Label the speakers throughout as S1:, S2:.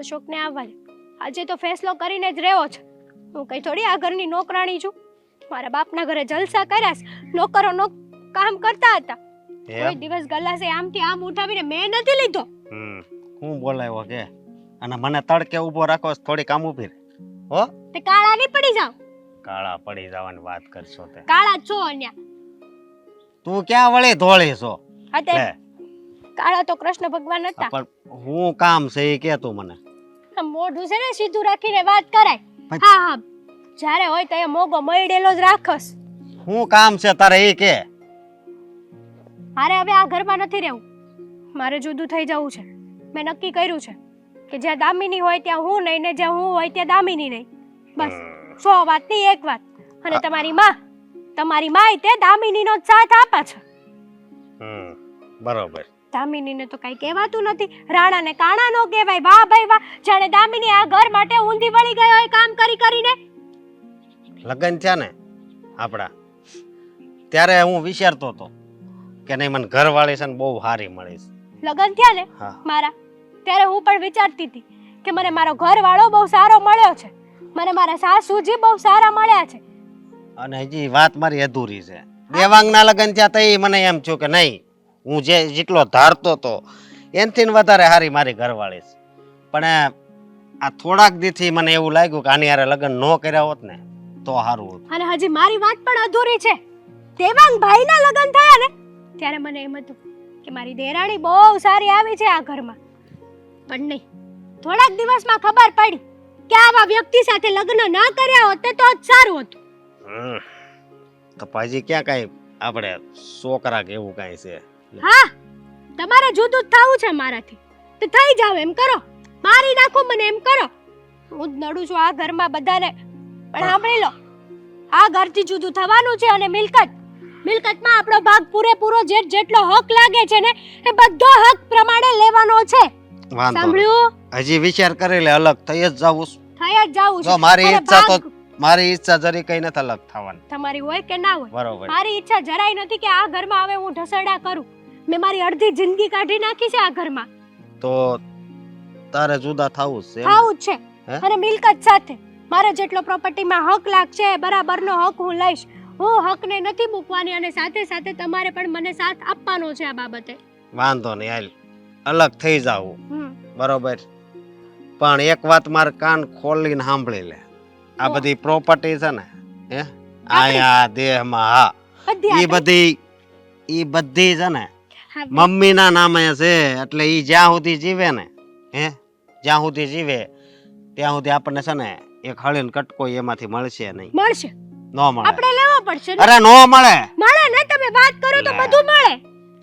S1: અશોકને આવવા દે આજે તો ફેસલો કરીને જ રહેવો છે. હું કઈ થોડી આ ઘરની નોકરાણી છું. મારા બાપના ઘરે જલસા કર્યા છે. નોકરો નો કામ કરતા હતા. કોઈ દિવસ ગલાસે આમથી આમ ઉઠાવીને મેં નથી લીધો.
S2: હું બોલાવ્યો કે? અને મને તડકે ઊભો રાખો થોડી કામ ઊભી હો?
S1: તે કાળા નહીં પડી જાવ
S2: કાળા પડી જવાની વાત કરશો તે.
S1: કાળા છો અન્યા.
S2: તું ક્યાં વળે ધોળે છો?
S1: હા તે કાળા તો કૃષ્ણ ભગવાન હતા.
S2: પણ હું કામ છે એ કે તું મને?
S1: મોઢું છે ને સીધું રાખીને વાત કરાય. હા હા. જ્યારે હોય તો એ મોગો મયડેલો જ રાખસ.
S2: હું કામ છે તારે એ કે?
S1: મારે હવે આ ઘરમાં નથી રહેવું. મારે જુદું થઈ જવું છે. મેં નક્કી કર્યું છે કે જ્યાં દામિની હોય ત્યાં હું નહીં ને જ્યાં હું હોય ત્યાં દામિની નહીં. બસ સો વાત નહીં એક વાત. અને તમારી માં તમારી માય તે દામિનીનો જ સાથ આપે છે.
S2: હમ બરોબર.
S1: દામિનીને તો કઈ કહેવાતું નથી. રાણાને કાણા નો કહેવાય. વાહ ભાઈ વાહ. જાણે દામિની આ ઘર માટે ઊંધી વળી ગઈ હોય કામ કરી કરીને.
S2: લગન છે ને આપણા. ત્યારે હું વિચારતો હતો કે નહીં મને ઘરવાળી છે ને બહુ સારી મળી છે.
S1: લગન થયા ને
S2: હા.
S1: મારા? ત્યારે હું પણ વિચારતી હતી કે મને મારો ઘરવાળો બહુ સારો મળ્યો છે. મને મારા સાસુજી બહુ સારા મળ્યા છે.
S2: અને હજી વાત મારી અધૂરી છે. દેવાંગના લગ્ન થયા તો એ મને એમ થયું કે નહીં હું જે જેટલો ધારતો હતો એનથી વધારે સારી મારી ઘરવાળી છે. પણ આ થોડાક દીથી મને એવું લાગ્યું કે આની હારે લગ્ન ન કર્યા હોત ને તો સારું હતું.
S1: અને હજી મારી વાત પણ અધૂરી છે. દેવાંગ ભાઈના લગ્ન થયા ને ત્યારે મને એમ હતું કે મારી દેરાણી બહુ સારી આવી છે આ ઘરમાં. પણ નહીં થોડાક દિવસમાં ખબર પડી કે આવા વ્યક્તિ સાથે લગ્ન ના કર્યા હોત તો જ સારું હતું.
S2: તો પાજી ક્યાં કાંઈ આપણે છોકરા કે એવું કાંઈ છે?
S1: હા તમારે જુદું થવું છે મારાથી. તો થઈ જાવ એમ કરો. મારી નાખો મને એમ કરો. હું જ નડું છું આ ઘરમાં બધાને. પણ સાંભળી લો આ ઘરથી જુદું થવાનું છે અને મિલકત. મિલકતમાં આપણો ભાગ પૂરેપૂરો જે જેટલો હક લાગે છે ને એ બધો હક પ્રમાણે લેવાનો છે. સાંભળ્યું?
S2: હજી વિચાર કરી લે અલગ થઈ જ જાવું
S1: થઈ જ જાવું
S2: જો મારી ઈચ્છા તો મારી ઈચ્છા જરી કઈ નથી અલગ થવાની.
S1: તમારી હોય કે ના હોય.
S2: બરોબર.
S1: મારી ઈચ્છા જરાય નથી કે આ ઘરમાં હવે હું ઢસરડા કરું. મેં મારી અડધી જિંદગી કાઢી નાખી છે આ ઘરમાં.
S2: તો તારે જુદા થવું છે
S1: થવું છે. અને મિલકત સાથે. મારે જેટલો પ્રોપર્ટીમાં હક લાગશે બરાબરનો હક હું લઈશ. હું હકને નથી મૂકવાની અને સાથે સાથે તમારે પણ મને સાથ આપવાનો છે આ બાબતે.
S2: વાંધો નહીં હાલ. અલગ થઈ જાવું. બરોબર. પણ એક વાત મારે કાન ખોલીને સાંભળી લે. આ બધી પ્રોપર્ટી છે ને હે? આયા દેહમાં હા. ઈ બધી એ બધી છે ને મમ્મીના નામે છે એટલે એ જ્યાં સુધી જીવે ને હે? જ્યાં સુધી જીવે ત્યાં સુધી આપણને છે ને એક હળીને કટકો એમાંથી મળશે નહીં.
S1: મળશે?
S2: નો મળે.
S1: આપણે લેવો પડશે
S2: અરે નો મળે.
S1: મળે ને? તમે વાત કરો તો બધું મળે.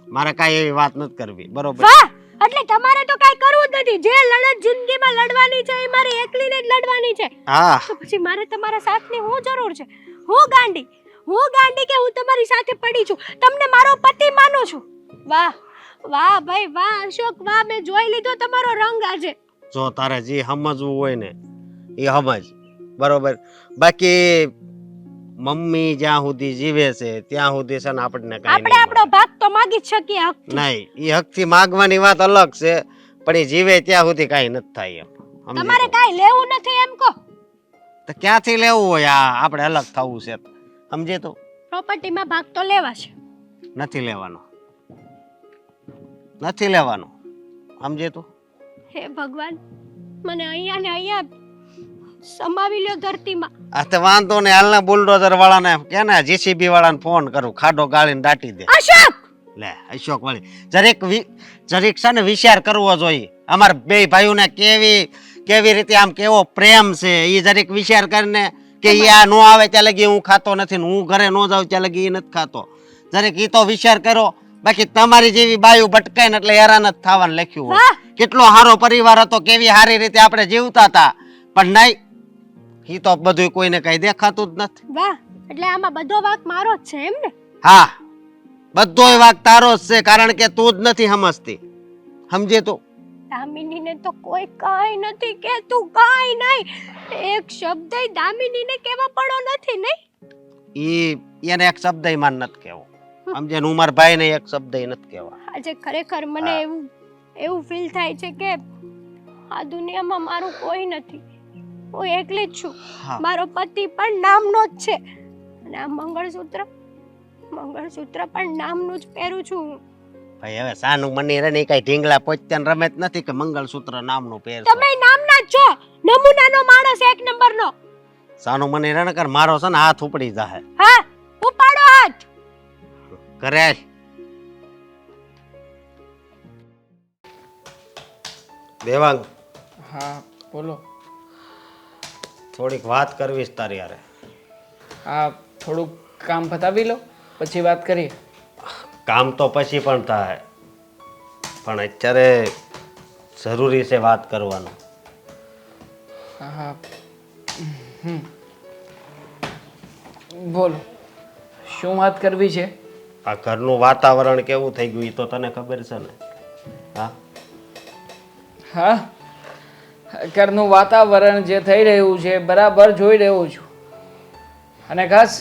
S2: મારે કાઈ એવી વાત નથી કરવી બરોબર?
S1: એટલે તમારે તો કાઈ કરવું જ નથી. જે લડત જિંદગીમાં લડવાની છે એ મારી એકલીને જ લડવાની છે.
S2: હા.
S1: તો પછી મારે તમારા સાથની હું જરૂર છે? હું ગાંડી? હું ગાંડી કે હું તમારી સાથે પડી છું? તમને મારો પતિ માનું છું? વાહ વાહ ભાઈ વાહ અશોક વાહ મેં જોઈ લીધો તમારો રંગ આજે.
S2: જો તારે જે સમજવું હોય ને એ સમજ. બરોબર. બાકી મમ્મી જ્યાં સુધી જીવે છે ત્યાં સુધી છે ને આપણને કાંઈ
S1: આપણે આપણો ભાગ તો માગી જ શકીએ.
S2: નહીં એ હકથી માગવાની વાત અલગ છે પણ એ જીવે ત્યાં સુધી કાંઈ નથી થાય એમ.
S1: તમારે કાંઈ લેવું નથી એમ કહો.
S2: તો ક્યાંથી લેવું હોય? આ આપણે અલગ થવું છે. સમજે તો?
S1: પ્રોપર્ટીમાં ભાગ તો લેવા છે
S2: નથી લેવાનો. નથી લેવાનો. સમજે તું?
S1: હે ભગવાન મને અહીંયા ને અહીંયા સમાવી લ્યો ધરતીમાં.
S2: આ તો વાંધો ને હાલના બુલડોઝર વાળાને કે ને જીસીબી વાળાને ફોન કરું ખાડો ગાળીને દાટી દે.
S1: અશોક!
S2: લે અશોક વાળી જરીક જરીક છે ને વિચાર કરવો જોઈએ. અમાર બે ભાઈઓને કેવી કેવી રીતે આમ કેવો પ્રેમ છે એ જરીક વિચાર કરીને કે ઈ આ નો આવે ત્યાં લગી હું ખાતો નથી ને હું ઘરે નો જાઉં ત્યાં લગી એ નથી ખાતો. જરીક એ તો વિચાર કરો બાકી તમારી જેવી બાયું ભટકાય ને એટલે હેરાન જ થવાનું લખ્યું હોય. કેટલો સારો પરિવાર હતો કેવી સારી રીતે આપણે જીવતા હતા. પણ નહીં ઈ તો બધું કોઈને કઈ દેખાતું જ નથી.
S1: વાહ એટલે આમાં બધો વાક મારો જ છે એમ ને?
S2: હા બધો વાક તારો જ છે કારણ કે તું જ નથી સમજતી. સમજે તો?
S1: દામિનીને તો કોઈ કાઈ નથી કહેતું કાઈ નહીં. એક શબ્દ દામિનીને કેવા પડો નથી નહીં?
S2: ઈ એને એક શબ્દ માન નથી કહેવો. સમજે હું મારા ભાઈને એક શબ્દ નથી કહેવા.
S1: આજે ખરેખર મને એવું એવું ફીલ થાય છે કે આ દુનિયામાં મારું કોઈ નથી. હું એકલી જ છું. મારો પતિ પણ નામનો જ છે. અને આ મંગળસૂત્ર મંગળસૂત્ર પણ નામનું જ પહેરું છું હું.
S2: ભાઈ હવે સાનું મની રે ને કઈ ઢીંગલા પોત્યાન રમે જ નથી કે મંગળસૂત્ર નામનું પહેર
S1: તમે નામના જ છો. નમૂનાનો માણસ એક નંબરનો.
S2: સાનું મની રે ને કર મારો છે ને હાથ ઉપડી જાહે.
S1: હા.
S2: આય. દેવાંગ
S3: હા બોલો.
S2: થોડીક વાત કરવી છે તારી યારે
S3: હા થોડુંક કામ પતાવી લો પછી વાત કરીએ.
S2: કામ તો પછી પણ થાય. પણ અત્યારે જરૂરી છે વાત કરવાનું.
S3: હા બોલો. શું વાત કરવી છે?
S2: આ ઘરનું વાતાવરણ કેવું થઈ ગયું એ તો તને ખબર છે ને? હા?
S3: હા? ઘરનું વાતાવરણ જે થઈ રહ્યું છે બરાબર જોઈ રહ્યો છું. અને ખાસ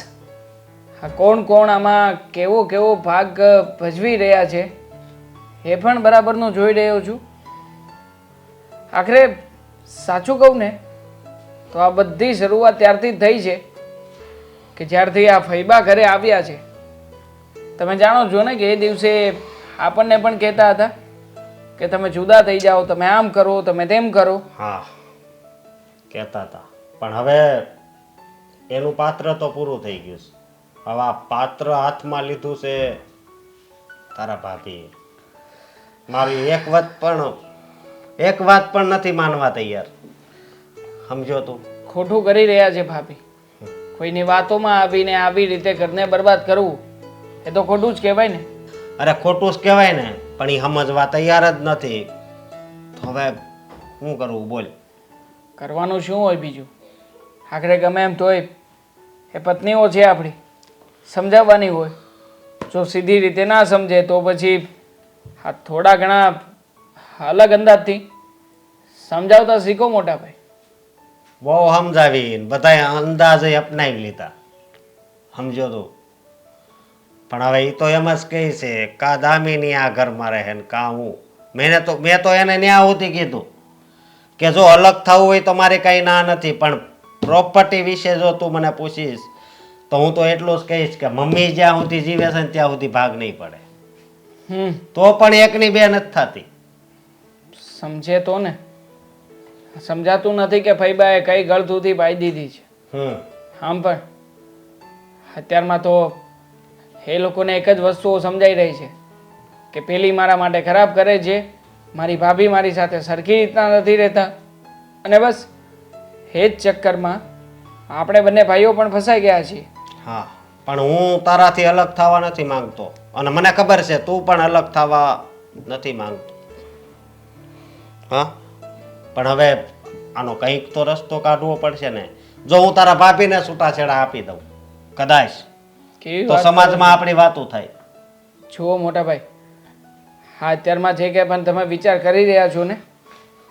S3: કોણ કોણ આમાં કેવો કેવો ભાગ ભજવી રહ્યા છે એ પણ બરાબરનું જોઈ રહ્યો છું. આખરે સાચું કહું ને, તો આ બધી શરૂઆત ત્યારથી થઈ છે કે જ્યારથી આ ફૈબા ઘરે આવ્યા છે. તમે જાણો છો ને કે એ દિવસે આપણને પણ કહેતા હતા કે તમે જુદા થઈ જાઓ તમે આમ કરો તમે તેમ કરો.
S2: હા કહેતા હતા. પણ હવે એનું પાત્ર તો પૂરું થઈ ગયું છે. હવે આ પાત્ર હાથમાં લીધું છે તારા ભાભી મારી એક વાત પણ એક વાત પણ નથી માનવા તૈયાર. સમજો તું.
S3: ખોટું કરી રહ્યા છે ભાભી. કોઈની વાતોમાં આવીને આવી રીતે ઘરને બરબાદ કરવું એ તો ખોટું જ કહેવાય ને.
S2: અરે ખોટું જ કહેવાય ને પણ એ સમજવા તૈયાર જ નથી. તો હવે શું કરવું બોલ.
S3: કરવાનું શું હોય બીજું? આખરે ગમે એમ તોય એ પત્નીઓ છે આપણી. સમજાવવાની હોય. જો સીધી રીતે ના સમજે તો પછી આ થોડા ઘણા અલગ અંદાજથી સમજાવતા શીખો મોટા ભાઈ.
S2: બહુ સમજાવી બધાએ અંદાજે અપનાવી લીધા. સમજો તું. પણ હવે એ તો એમ જ કહે છે કા દામિની આ ઘરમાં રહે ને કા હું મેં તો મેં તો એને ન્યા સુધી કીધું કે જો અલગ થવું હોય તો મારે કંઈ ના નથી પણ પ્રોપર્ટી વિશે જો તું મને પૂછીશ તો હું તો એટલું જ કહીશ કે મમ્મી જ્યાં સુધી જીવે છે ને ત્યાં સુધી ભાગ નહીં પડે. તો પણ એકની બે નથી થતી.
S3: સમજે તો ને. સમજાતું નથી કે ભાઈબાએ કઈ ગળતુથી પાઈ દીધી છે.
S2: હમ.
S3: આમ પણ. અત્યારમાં તો એ લોકોને એક જ વસ્તુઓ સમજાઈ રહી છે કે પેલી મારા માટે ખરાબ કરે છે, મારી ભાભી મારી સાથે સરખી રીતના નથી રહેતા. અને બસ, એ જ ચક્કરમાં આપણે બંને ભાઈઓ પણ ફસાઈ ગયા છીએ.
S2: હા, પણ હું તારાથી અલગ થવા નથી માંગતો. અને મને ખબર છે, તું પણ અલગ થવા નથી માંગતો. હા? પણ હવે આનો કંઈક તો રસ્તો કાઢવો પડશે ને. જો હું તારા ભાભીને છૂટાછેડા આપી દઉં. કદાચ.
S3: કેવી
S2: તો
S3: વાત
S2: સમાજમાં આપણી વાતો થાય.
S3: જુઓ મોટા ભાઈ હા અત્યારમાં જે કંઈ પણ તમે વિચાર કરી રહ્યા છો ને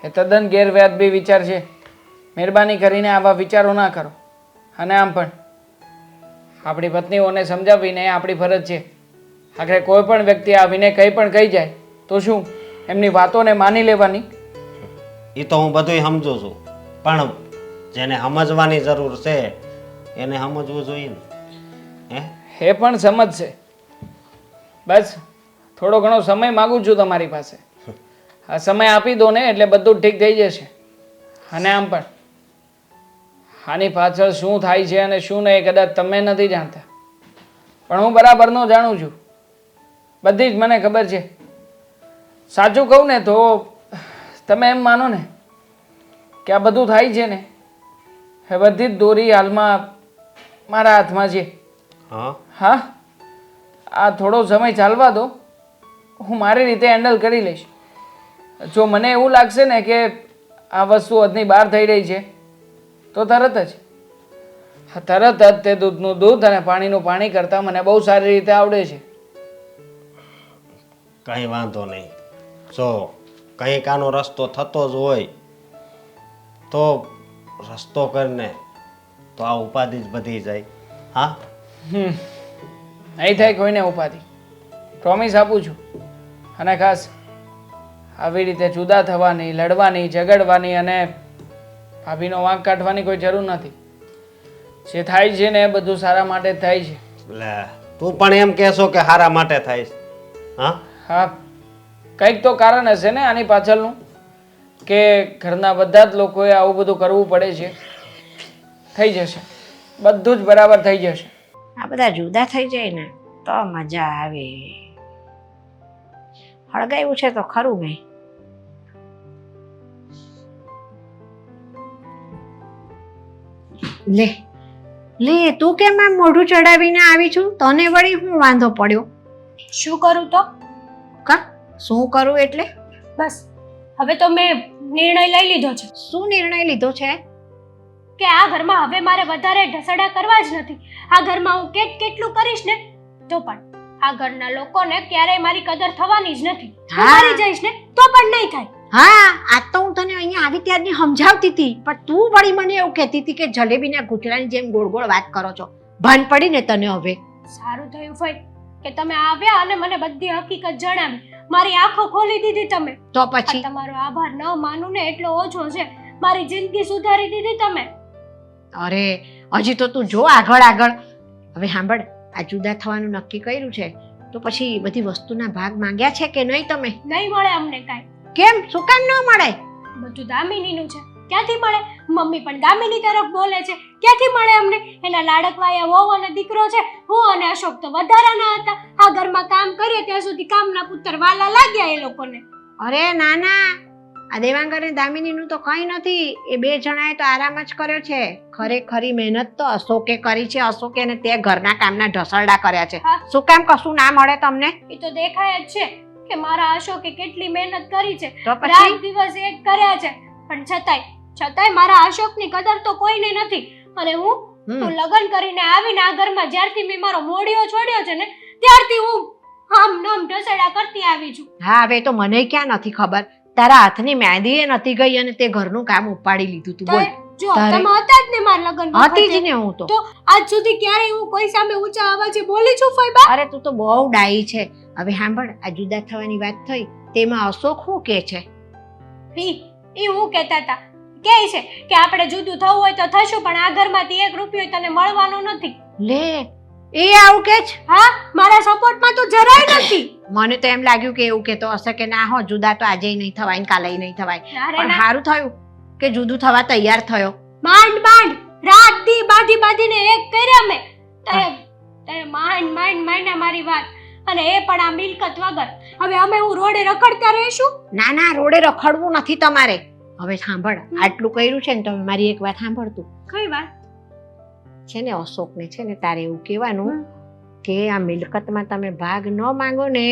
S3: એ તદ્દન ગેરવ્યાજબી વિચાર છે. મહેરબાની કરીને આવા વિચારો ના કરો. અને આમ પણ આપણી પત્નીઓને સમજાવીને આપણી ફરજ છે. આખરે કોઈ પણ વ્યક્તિ આવીને કંઈ પણ કહી જાય તો શું? એમની વાતોને માની લેવાની.
S2: એ તો હું બધુંય સમજુ છું. પણ જેને સમજવાની જરૂર છે એને સમજવું જોઈએ ને. હે?
S3: એ પણ સમજશે બસ, થોડો ઘણો સમય માગું છું તમારી પાસે. આ સમય આપી દો ને એટલે બધું ઠીક થઈ જશે. અને આમ પણ. આની પાછળ શું થાય છે અને શું નહીં કદાચ તમે નથી જાણતા. પણ હું બરાબરનો જાણું છું. બધી જ મને ખબર છે. સાચું કહું ને તો તમે એમ માનો ને કે આ બધું થાય છે ને. એ બધી જ દોરી હાલમાં મારા હાથમાં છે.
S2: હા?
S3: હા? આ થોડો સમય ચાલવા દો. હું મારી રીતે હેન્ડલ કરી લઈશ. જો મને એવું લાગશે ને કે આ વસ્તુ હદની બહાર થઈ રહી છે તો તરત જ. હા તરત જ તે દૂધનું દૂધ અને પાણીનું પાણી કરતાં મને બહુ સારી રીતે આવડે છે.
S2: કંઈ વાંધો નહીં. જો કંઈક આનો રસ્તો થતો જ હોય તો રસ્તો કરીને તો આ ઉપાધિ જ બધી જાય. હા?
S3: હમ. નહીં થાય કોઈને ઉપાધિ. પ્રોમિસ આપું છું. અને ખાસ આવી રીતે જુદા થવાની લડવાની ઝઘડવાની અને ભાભીનો વાંક કાઢવાની કોઈ જરૂર નથી. જે થાય છે ને એ બધું સારા માટે થાય છે.
S2: લે તું પણ એમ કહેશો કે હારા માટે થાય છે. હા?
S3: હા. કંઈક તો કારણ હશે ને આની પાછળનું કે ઘરના બધા જ લોકોએ આવું બધું કરવું પડે છે. થઈ જશે. બધું જ બરાબર થઈ જશે.
S4: આ બધા જુદા થઈ જાય ને તો મજા આવે. હળગાયું છે તો ખરું મેં લે લે તું કેમ આમ મોઢું ચડાવીને આવી છું? તને વળી હું વાંધો પડ્યો?
S1: શું કરું તો?
S4: કા? શું કરું એટલે?
S1: બસ હવે તો મેં નિર્ણય લઈ લીધો છે.
S4: શું નિર્ણય લીધો છે?
S1: કે આ ઘરમાં હવે મારે વધારે ઢસડા કરવા જ નથી. આ ઘરમાં હું કેટ કેટલું કરીશ ને? તો પણ આ ઘરના લોકોને ક્યારેય મારી કદર થવાની જ નથી. હું મરી જઈશ ને તો પણ નહીં થાય.
S4: હા આજ તો હું તને અહીંયા આવી ત્યારની સમજાવતી હતી પણ તું વળી મને એવું કહેતી હતી કે જલેબીના ઘૂંટડાની જેમ ગોળ ગોળ વાત કરો છો. ભાન પડી ને તને હવે.
S1: સારું થયું ફઈ કે તમે આવ્યા અને મને બધી હકીકત જણાવી. મારી આંખો ખોલી દીધી તમે.
S4: તો પછી?
S1: તમારો આભાર ન માનું ને એટલો ઓછો છે. મારી જિંદગી સુધારી દીધી તમે.
S4: અરે હજી તો તું જો આગળ આગળ. હવે સાંભળ આ જુદા થવાનું નક્કી કર્યું છે તો પછી બધી વસ્તુના ભાગ માંગ્યા છે કે નહીં તમે?
S1: નહીં મળે અમને કાંઈ.
S4: કેમ? શું કામ ન મળે?
S1: બધું દામિનીનું છે. ક્યાંથી મળે? મમ્મી પણ દામિની તરફ બોલે છે. ક્યાંથી મળે અમને? એના લાડકવાયા વહુ અને દીકરો છે. હું અને અશોક તો વધારાના હતા. આ ઘરમાં કામ કરીએ ત્યાં સુધી કામના પુત્ર વાલા લાગ્યા એ લોકોને.
S4: અરે ના ના આ દેવાંગર અને દામિનીનું તો કંઈ નથી. એ બે જણાએ તો આરામ જ કર્યો છે. ખરેખરી મહેનત તો અશોકે કરી છે. અશોકે ને તે ઘરના કામના ઢસરડા કર્યા છે.
S1: હા.
S4: શું કામ કશું ના મળે તમને?
S1: એ તો દેખાય જ છે કે મારા અશોકે કેટલી મહેનત કરી છે.
S4: તો
S1: રાત
S4: પછી
S1: દિવસ એક કર્યા છે. પણ છતાંય છતાંય મારા અશોકની કદર તો કોઈને નથી. અને હું
S4: હમ.
S1: હું લગ્ન કરીને આવીને આ ઘરમાં જ્યારથી મેં મારો મોડિયો છોડ્યો છે ને ત્યારથી હું આમ નામ ઢસેડા કરતી આવી છું.
S4: હા હવે તો મને ક્યાં નથી ખબર? તારા હાથની મહેંદી એ નથી ગઈ અને તે ઘરનું કામ ઉપાડી લીધું તું. બોલ.
S1: જો તમે હતા જ ને માર લગન
S4: હતી જ ને હું તો.
S1: તો આજ સુધી ક્યારે હું કોઈ સામે ઊંચા અવાજે બોલી છું ફઈબા?
S4: અરે તું તો બહુ ડાઈ છે. હવે સાંભળ આ જુદા થવાની વાત થઈ. તેમાં અશોક શું કે છે?
S1: એ હું કહેતા હતા. કે છે કે આપણે જુદું થવું હોય તો થશું પણ આ ઘરમાંથી એક રૂપિયો તને મળવાનો નથી.
S4: લે એ આવું કે છે?
S1: હા મારા સપોર્ટમાં તો જરાય નથી.
S4: મને તો એમ લાગ્યું કે એવું કેતો હશે કે ના હો જુદા તો આજે નહીં થવાય ને કાલે નહીં થવાય. પણ સારું થયું કે જુદું થવા તૈયાર થયો.
S1: માંડ માંડ રાત દી બાધી બાધીને એક કર્યા મેં. તે તે માંડ માંડ માંડ મારી વાત. અને એ પણ આ મિલકત વગર. હવે અમે હું રોડે રખડતા રહીશું?
S4: ના ના રોડે રખડવું નથી તમારે. હવે સાંભળ આટલું કર્યું છે ને તમે મારી એક વાત સાંભળતું
S1: કઈ વાત?
S4: છે ને અશોકને છે ને તારે એવું કહેવાનું કે આ મિલકતમાં તમે ભાગ ન માંગો ને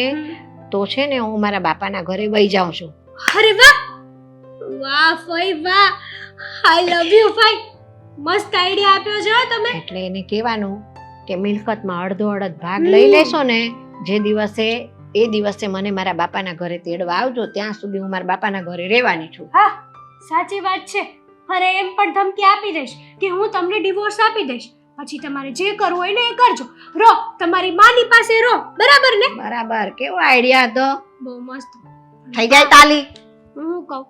S4: તો છે ને હું મારા બાપાના ઘરે વહી જાઉં છું.
S1: અરે વાહ! વાહ ફઈ વાહ! આઈ લવ યુ ફઈ! મસ્ત આઈડિયા આપ્યો છે તમે.
S4: એટલે એને કહેવાનું કે મિલકતમાં અડધો અડધ ભાગ લઈ લેશો ને જે દિવસે એ દિવસે મને મારા બાપાના ઘરે તેડવા આવજો ત્યાં સુધી હું મારા બાપાના ઘરે રહેવાની છું.
S1: હા સાચી વાત છે. અરે એમ પણ ધમકી આપી દઈશ કે હું તમને ડિવોર્સ આપી દઈશ. પછી તમારે જે કરવું હોય ને એ કરજો. રો તમારી માની પાસે રો. બરાબર ને?
S4: બરાબર કેવો આઈડિયા હતો?
S1: બહુ મસ્ત.
S4: થઈ જાય તાલી.
S1: હું કહું?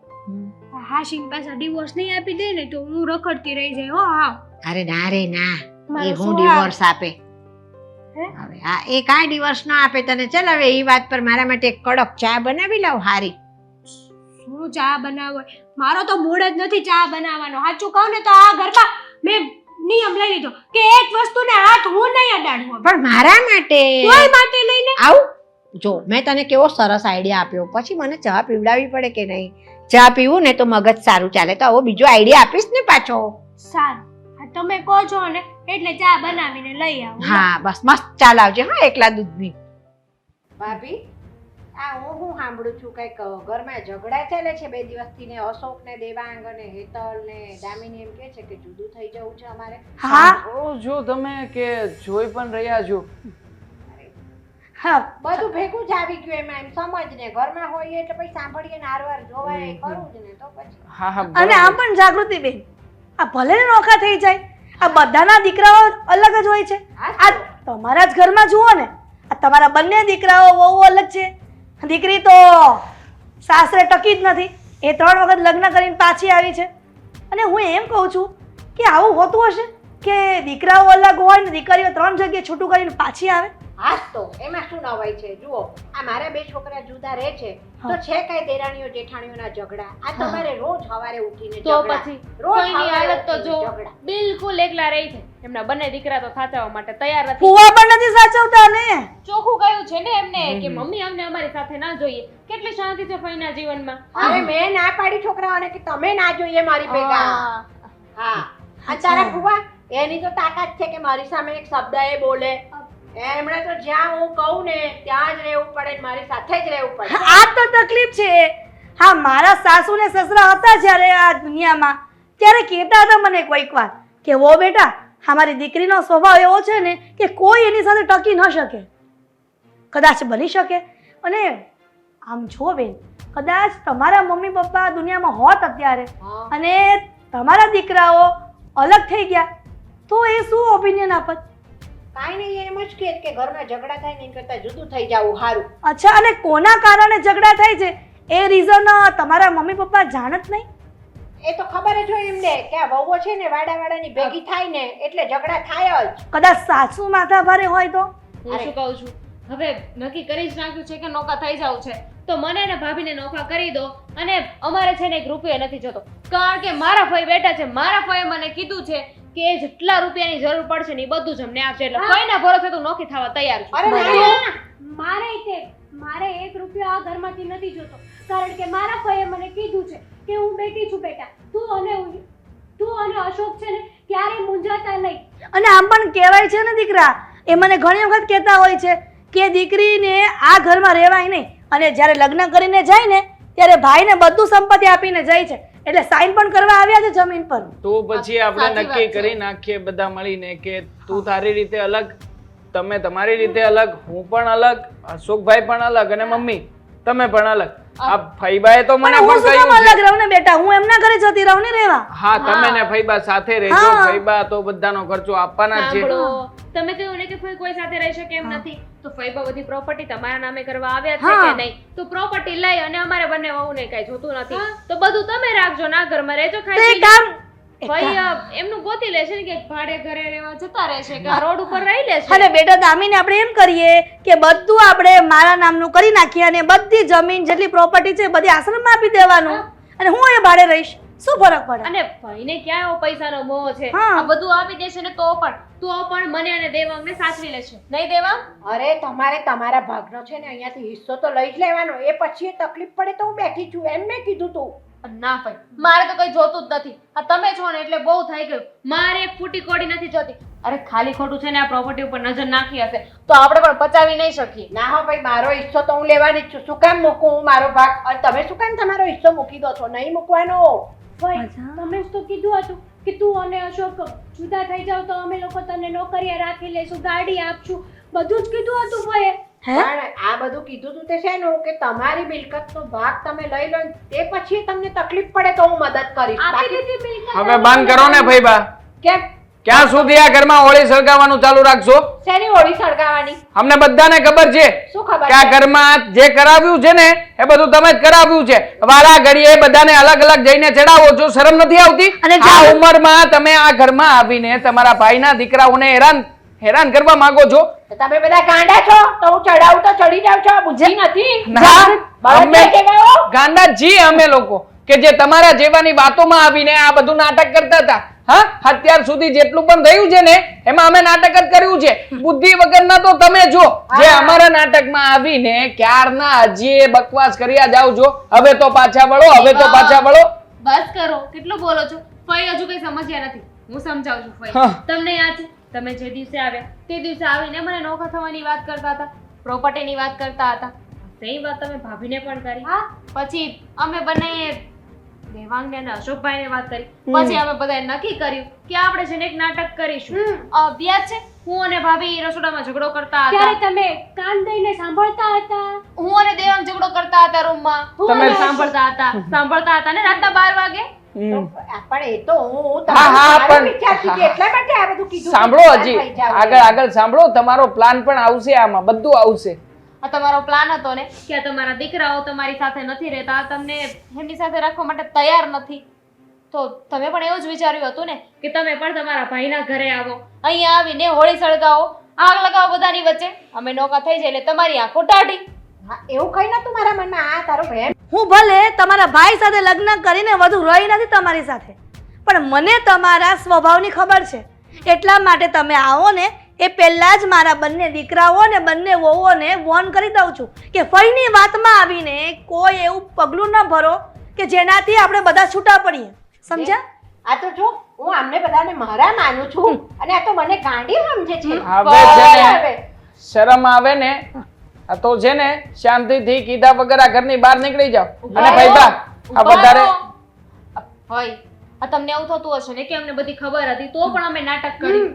S1: આ હાશિમ પાસે ડિવોર્સ નહીં આપી દે ને તો હું રખડતી રહી જાય હો હા
S4: અરે ના રે ના. એ હું ડિવોર્સ આપે? હવે આ એ કાંઈ ડિવોર્સ ના આપે તને. ચાલ હવે એ વાત પર મારા માટે એક કડક ચા બનાવી લાવ હારી.
S1: શું ચા બનાવો મારો તો મૂડ જ નથી ચા બનાવવાનો. સાચું કહું ને તો આ ઘરમાં મેં નિયમ લઈ લીધો કે એક વસ્તુને હાથ હું નહીં અડાડવો
S4: પણ મારા માટે?
S1: કોઈ માટે લઈને
S4: આવું? જો મેં તને કેવો સરસ આઈડિયા આપ્યો. પછી મને ચા પીવડાવવી પડે કે નહીં? ચા પીવું ને તો મગજ સારું ચાલે. તો આવો બીજો આઈડિયા આપીશ ને પાછો.
S1: સારું. તમે કહો છો ને એટલે ચા બનાવીને લઈ આવો.
S4: હા બસ મસ્ત ચા લાવજે હા એકલા દૂધની. ભાભી? આ હું હું સાંભળું છું કંઈક ઘરમાં ઝઘડા ચાલે છે બે દિવસથી ને અશોક ને દેવાંગ અને હેતલ ને દામિની એમ કે છે કે જુદું થઈ જવું છે અમારે.
S1: હા?
S3: ઓ જો તમે કે જોઈ પણ રહ્યા છો.
S1: હા
S4: બધું ભેગું જ આવી ગયું એમાં એમ સમજ ને ઘરમાં હોઈએ એટલે પછી સાંભળીએ ને હારવાર જોવાય કરું જ ને તો પછી.
S3: હા હા
S5: અને આમ પણ જાગૃતિ બેન આ ભલે ને નોખા થઈ જાય આ બધાના દીકરાઓ અલગ જ હોય છે. આ તમારા જ ઘરમાં જુઓ ને આ તમારા બંને દીકરાઓ બહુ અલગ છે. દીકરી તો સાસરે ટકી જ નથી. એ ત્રણ વખત લગ્ન કરીને પાછી આવી છે. અને હું એમ કહું છું કે આવું હોતું હશે કે દીકરાઓ અલગ હોય ને દીકરીઓ ત્રણ જગ્યાએ છૂટું કરીને પાછી આવે?
S4: હાસ તો એમાં શું નવાય છે? જુઓ આ મારા બે છોકરા જુદા રહે છે. તો છે કઈ દેરાણીઓ જેઠાણીઓના ઝઘડા? આ તમારે રોજ સવારે ઉઠીને
S6: તો પછી
S4: રોજ
S6: હાલત તો જો બિલકુલ એકલા રહી છે એમના બંને દીકરા તો સાચવવા માટે તૈયાર નથી.
S5: ફુવા પણ નથી સાચવતા ને?
S6: ચોખ્ખું કહ્યું છે ને એમને કે મમ્મી અમને અમારી સાથે ના જોઈએ. કેટલી શાંતિ છે ફઈના જીવનમાં.
S4: અરે મેં ના પાડી છોકરાઓને કે તમે ના જોઈએ મારી ભેગા.
S6: હા.
S4: અને તારા ફુવા એની તો તાકાત છે કે મારી સામે એક શબ્દ એ બોલે. એમણે તો જ્યાં હું કહું ને ત્યાં જ રહેવું પડે મારી સાથે જ રહેવું પડે.
S5: આ તો તકલીફ છે. હા મારા સાસુ ને સસરા હતા જ્યારે આ દુનિયામાં. ત્યારે કહેતા હતા મને કોઈક વાર કે ઓ બેટા અમારી દીકરીનો સ્વભાવ એવો છે ને કે કોઈ એની સાથે ટકી ન શકે. કદાચ બની શકે. અને આમ જો બેન કદાચ તમારા મમ્મી પપ્પા દુનિયામાં હોત અત્યારે અને તમારા દીકરાઓ અલગ થઈ ગયા તો એ શું ઓપિનિયન આપત?
S4: કાંઈ નહીં એમ જ કહે કે ઘરમાં ઝઘડા થાય ને એના કરતાં જુદું થઈ જવું સારું
S5: અચ્છા અને કોના કારણે ઝઘડા થાય છે? એ રીઝન તમારા મમ્મી પપ્પા જાણત નહીં?
S4: એ તો ખબર જ હોય એમને કે આ વહુઓ છે ને વાડા વાડાની ભેગી થાય ને એટલે ઝઘડા થાય જ.
S5: કદાચ સાસુ માથા ભારે હોય તો?
S6: હું શું કહું છું? હવે નક્કી કરી જ નાખ્યું છે કે નોકા થઈ જાવ છે. તો મને ને ભાભીને નોકા કરી દો અને અમારે છે ને એક રૂપિયો નથી જતો. કારણ કે મારા ભાઈ બેઠા છે. મારા ભાઈએ મને કીધું છે કે જેટલા રૂપિયાની જરૂર પડશે ને એ બધું જ અમને આપશે એટલે ફઈના ભરોસે તો નોખી થવા તૈયાર છું.
S4: અરે ના, ના.
S1: મારે તે મારે એક રૂપિયો આ ઘરમાંથી નથી જોતો. કારણ કે મારા ભાઈએ મને કીધું છે કે હું બેટી છું બેટા. તું અને હું- તું અને અશોક છે ને ક્યારેય મૂંઝાતા નહીં.
S5: અને આમ પણ કહેવાય છે ને દીકરા એ મને ઘણી વખત કહેતા હોય છે કે દીકરીને આ ઘરમાં રહેવાય નહીં. અને જ્યારે લગ્ન કરીને જાય ને ત્યારે ભાઈને બધું સંપત્તિ આપીને જાય છે. એટલે સાઈન પણ કરવા આવ્યા છે જમીન પર.
S3: તો પછી આપણે નક્કી કરી નાખીએ બધા મળીને કે તું તારી રીતે અલગ તમે તમારી રીતે અલગ હું પણ અલગ અશોકભાઈ પણ અલગ અને મમ્મી તમે પણ અલગ. આ ફઈબાએ તો મને
S5: પણ
S3: કહ્યું છે.
S5: અલગ રહું ને બેટા? હું એમના ઘરે જતી રહું ને રહેવા.
S3: હા તમે ને ફઈબા સાથે રહેજો. ફઈબા તો બધાનો ખર્ચો આપવાના જ છે.
S6: તમે કહ્યું ને કે કોઈ સાથે રહી શકે એમ નથી. તો ફઈબા બધી પ્રોપર્ટી તમારા નામે કરવા આવ્યા છે કે નહીં? તો પ્રોપર્ટી લઈ અને અમારે બંને વહુને કઈ જોતું નથી. તો બધું તમે રાખજો ના ઘરમાં રહેજો ખાઈ
S5: એક કામ.
S6: ફઈ એમનું ગોતી લેશે ને કે ભાડે ઘરે રહેવા જતા રહેશે કે આ રોડ ઉપર રહી લેશે.
S5: અને બેટા દામીને આપણે એમ કરીએ કે બધું આપણે મારા નામનું કરી નાખીએ અને બધી જમીન જેટલી પ્રોપર્ટી છે બધી આશ્રમમાં આપી દેવાનું. અને હું એ ભાડે રહીશ. શું ફરક પડે?
S6: અને ભાઈને ક્યાં એવો પૈસાનો મોહ છે? આ બધું આપી દેશે ને તો પણ. તો પણ મને અને દેવાંગને સાચવી લેશે. નહીં દેવાંગ
S4: અરે તમારે તમારા ભાગનો છે ને અહીંયાથી હિસ્સો તો લઈ જ લેવાનો. એ પછી તકલીફ પડે તો હું બેઠી છું. એમ મેં કીધું તું.
S6: ના ભાઈ મારે તો કઈ જોતું જ નથી. આ તમે છો ને એટલે બહુ થઈ ગયું. મારે ફૂટી કોડી નથી જોતી. અરે ખાલી ખોટું છે ને આ પ્રોપર્ટી ઉપર નજર નાખી હશે. તો આપણે પણ પચાવી નહીં શકીએ.
S4: ના હો ભાઈ મારો હિસ્સો તો હું લેવાની જ છું. શું કામ મૂકું હું મારો ભાગ? અને તમે શું કામ તમારો હિસ્સો મૂકી દો છો? નહીં મૂકવાનો.
S1: ભાઈ તમે જ તો કીધું હતું કે તું અને અશોક જુદા થઈ જાવ તો અમે લોકો તને નોકરીએ રાખી લઈશું ગાડી આપશું બધું જ કીધું હતું ભાઈએ
S4: પણ આ બધું કીધું તું તે શેનું? કે તમારી મિલકતનો ભાગ તમે લઈ લો ને તે પછી તમને તકલીફ પડે તો હું મદદ કરીશ. બાકી
S3: હવે બંધ કરો ને ફઈબા
S4: કેમ?
S3: ક્યાં સુધી આ ઘરમાં હોળી સળગાવવાનું ચાલુ રાખશો?
S4: શેની હોળી સળગાવવાની?
S3: અમને બધાને ખબર છે
S4: શું ખબર
S3: કે આ ઘરમાં જે કરાવ્યું છે ને એ બધું તમે જ કરાવ્યું છે. વારા ઘડીએ બધાને અલગ અલગ જઈને ચડાવો છો શરમ નથી આવતી?
S5: અને
S3: આ ઉંમરમાં તમે આ ઘરમાં આવીને તમારા ભાઈના દીકરાઓને હેરાન હેરાન કરવા માંગો છો.
S4: તમે બધા ગાંડા છો? તો હું ચડાવું તો ચડી જાવ છો બુદ્ધિ નથી?
S3: અમે ગાંડા જી અમે લોકો કે જે તમારા જેવાની વાતોમાં આવીને આ બધું નાટક કરતા હતા. હા? અત્યાર સુધી જેટલું પણ થયું છે ને એમાં અમે નાટક જ કર્યું છે. બુદ્ધિ વગરના તો તમે જો જે અમારા નાટકમાં આવીને ક્યારના હજી બકવાસ કર્યા જાવ છો? હવે તો પાછા વળો હવે તો પાછા વળો.
S6: બસ કરો. કેટલું બોલો છો? ફઈ હજુ કઈ સમજ્યા નથી. હું સમજાવું છું ફઈ. તમને યાદ છે? તમે જે દિવસે આવ્યા તે દિવસે આવીને મને નોખા થવાની વાત કરતા હતા પ્રોપર્ટીની વાત કરતા હતા. સહી વાત તમે ભાભીને પણ કરી.
S1: હા.
S6: પછી અમે બંને દેવાંગને અને અશોકભાઈને વાત કરી. પછી અમે બધાએ નક્કી કર્યું કે આપણે છે ને એક નાટક કરીશું. અભ્યાસ છે. હું અને ભાભી રસોડામાં ઝઘડો કરતા
S1: ત્યારે
S6: હતા
S1: તમે કાન દઈને સાંભળતા હતા?
S6: હું અને દેવાંગ ઝઘડો કરતા હતા રૂમમાં.
S3: તમે
S6: સાંભળતા હતા. સાંભળતા હતા ને રાતના બાર વાગે?
S4: પણ એ તો હું એટલા માટે આ બધું કીધું
S3: સાંભળો હજી. આગળ આગળ સાંભળો. તમારો પ્લાન પણ આવશે આમાં. બધું આવશે.
S6: આ તમારો પ્લાન હતો ને કે આ તમારા દીકરાઓ તમારી સાથે નથી રહેતા તમને એમની સાથે રાખવા માટે તૈયાર નથી. તો તમે પણ એવું જ વિચાર્યું હતું ને કે તમે પણ તમારા ભાઈના ઘરે આવો. અહીંયા આવીને હોળી સળગાવો આગ લગાવો બધાની વચ્ચે. અમે નોકા થઈ જાય એટલે તમારી આંખો ટાઢી
S4: હા એવું કઈ નતું મારા મનમાં. આ તારો બહેન
S5: હું ભલે તમારા ભાઈ સાથે લગ્ન કરીને વધુ રહી નથી તમારી સાથે પણ મને તમારા સ્વભાવની ખબર છે. એટલા માટે તમે આવો ને એ પહેલાં જ મારા બંને દીકરાઓ ને બંને વહુઓને વોર્ન કરી દઉં છું કે ફઈની વાતમાં આવીને કોઈ એવું પગલું ન ભરો કે જેનાથી આપણે બધા છૂટા પડીએ. સમજ્યા?
S4: આ તો જો હું આમને બધાને મારા માનું છું. અને આ તો મને ગાંડી સમજે છે.
S3: હવે છે ને શરમ આવે ને આ તો છે ને શાંતિથી કીધા વગર આ ઘરની બહાર નીકળી જાઓ. અને ભાઈબા આ વધારે
S6: હોય આ તમને એવું થતું હશે ને કે અમને બધી ખબર હતી તો પણ અમે નાટક કર્યું.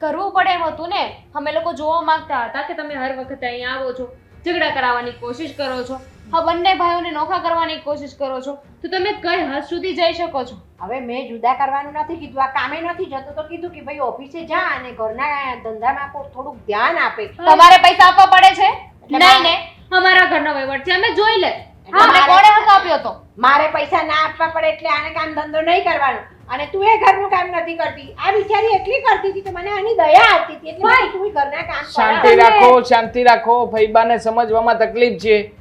S6: કરવું પડે એમ હતું ને. અમે લોકો જોવા માંગતા હતા કે તમે હર વખતે અહીંયા આવો છો ઝઘડા કરાવવાની કોશિશ કરો છો હા બંને ભાઈઓને નોખા કરવાની કોશિશ કરો છો તો તમે કઈ હદ સુધી જઈ શકો છો?
S4: હવે મેં જુદા કરવાનું નથી કીધું આ કામે નથી જતો તો કીધું કે ભાઈ ઓફિસે જા અને ઘરના ધંધામાં કોઈ થોડુંક ધ્યાન આપે.
S6: તમારે પૈસા આપવા પડે છે? નહીં ને અમારા ઘરનો વહીવટ છે અમે જોઈ લે
S4: મારે-
S6: કોણે હક આપ્યો તો
S4: મારે પૈસા ના આપવા પડે એટલે આને કામ ધંધો નહીં કરવાનો. અને તું એ ઘરનું કામ નથી કરતી. આ બિચારી એટલી કરતી હતી તો મને આની દયા આવતી હતી. એટલે મેં તું ઘરના કામ
S3: શાંતિ રાખો શાંતિ રાખો. ફઈબાને સમજવામાં તકલીફ છે.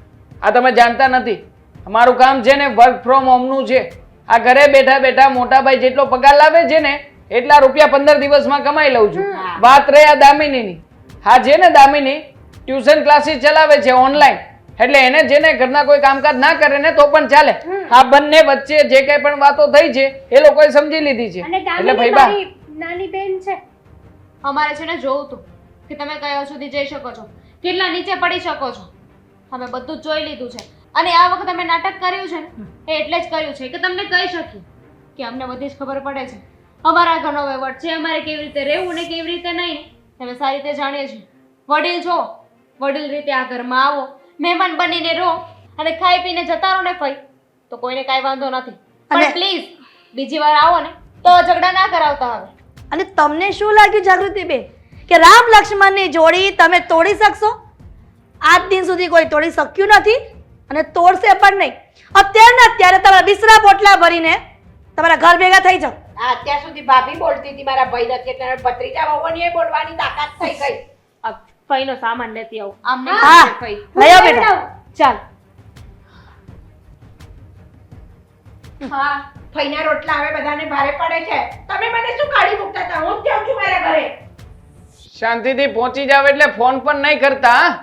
S3: આ તમે જાણતા નથી. અમારું કામ છે ને વર્ક ફ્રોમ હોમનું છે. આ ઘરે બેઠા બેઠા મોટા ભાઈ જેટલો પગાર લાવે છે ને એટલા રૂપિયા પંદર દિવસમાં કમાઈ લઉં છું. વાત રહે આ દામિનીની. હા છે ને દામિની ટ્યુશન ક્લાસીસ ચલાવે છે ઓનલાઈન એટલે એને જેને ઘરના કોઈ કામકાજ ના કરે ને તો પણ ચાલે. આ બંને વચ્ચે જે કઈ પણ વાતો થઈ છે એ લોકોએ સમજી લીધી છે. એટલે ભાઈબા
S1: નાની બેન છે.
S6: અમારે છે ને જોવું તું કે તમે કયા સુધી જઈ શકો છો કેટલા નીચે પડી શકો છો. અમે બધું જ જોઈ લીધું છે. અને આ વખતે અમે નાટક કર્યું છે ને એ એટલે જ કર્યું છે કે તમને કહી શકીએ કે અમને બધી જ ખબર પડે છે. અમારા ઘરનો વહીવટ છે અમારે કેવી રીતે રહેવું ને કેવી રીતે નહીં અમે સારી રીતે જાણીએ છીએ. વડીલ છો વડીલ રીતે આ ઘરમાં આવો મહેમાન બનીને રહો. અને ખાઈ પીને જતા રહો ને ફઈ. તો કોઈને કાંઈ વાંધો નથી. પણ
S5: અને-
S6: પ્લીઝ બીજી વાર આવો ને. તો ઝઘડા ના કરાવતા હવે.
S5: અને તમને શું લાગ્યું જાગૃતિ બે કે રામ લક્ષ્મણની જોડી તમે તોડી શકશો? આજ દિન સુધી કોઈ તોડી શક્યું નથી અને તોડશે પણ નહીં. અત્યારના અત્યારે તમારા બિસરા પોટલા ભરીને તમારા ઘર ભેગા થઈ જાઓ.
S4: આ અત્યાર સુધી ભાભી બોલતી હતી મારા ભાઈ નથી એટલે હવે ભત્રીજા વહુની બોલવાની તાકાત થઈ ગઈ.
S6: ફઈનો સામાન લેતી આવું. આમને
S5: હા
S6: ફઈ.
S5: લઈ આવ બેટા.
S6: ચાલ.
S4: હા ફઈના રોટલા હવે બધાને ભારે પડે છે. તમે મને શું કાઢી મૂકતા હતા? હું જાઉં છું મારા ઘરે?
S3: શાંતિથી પહોંચી જાવ એટલે ફોન પણ નહીં કરતા હા?